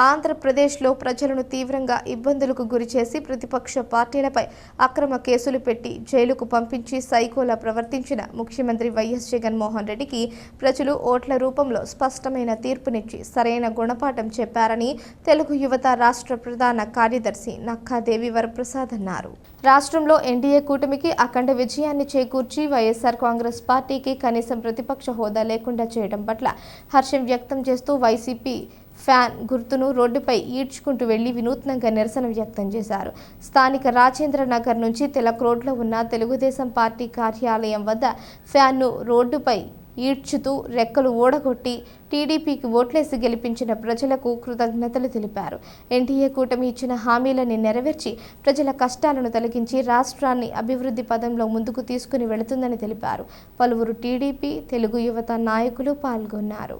ఆంధ్రప్రదేశ్లో ప్రజలను తీవ్రంగా ఇబ్బందులకు గురిచేసి ప్రతిపక్ష పార్టీలపై అక్రమ కేసులు పెట్టి జైలుకు పంపించి సైకోలా ప్రవర్తించిన ముఖ్యమంత్రి వైఎస్ జగన్మోహన్ రెడ్డికి ప్రజలు ఓట్ల రూపంలో స్పష్టమైన తీర్పునిచ్చి సరైన గుణపాఠం చెప్పారని తెలుగు యువత రాష్ట్ర ప్రధాన కార్యదర్శి నక్కాదేవి వరప్రసాద్ అన్నారు. రాష్ట్రంలో ఎన్డీఏ కూటమికి అఖండ విజయాన్ని చేకూర్చి వైఎస్ఆర్ కాంగ్రెస్ పార్టీకి కనీసం ప్రతిపక్ష హోదా లేకుండా చేయడం పట్ల హర్షం వ్యక్తం చేస్తూ వైసీపీ ఫ్యాన్ గుర్తును రోడ్డుపై ఈడ్చుకుంటూ వెళ్ళి వినూత్నంగా నిరసన వ్యక్తం చేశారు. స్థానిక రాజేంద్ర నగర్ నుంచి తిలక్ రోడ్లో ఉన్న తెలుగుదేశం పార్టీ కార్యాలయం వద్ద ఫ్యాన్ను రోడ్డుపై ఈడ్చుతూ రెక్కలు ఓడగొట్టి టీడీపీకి ఓట్లేసి గెలిపించిన ప్రజలకు కృతజ్ఞతలు తెలిపారు. ఎన్డీఏ కూటమి ఇచ్చిన హామీలని నెరవేర్చి ప్రజల కష్టాలను తొలగించి రాష్ట్రాన్ని అభివృద్ధి పదంలో ముందుకు తీసుకుని వెళుతుందని తెలిపారు. పలువురు టీడీపీ తెలుగు యువత నాయకులు పాల్గొన్నారు.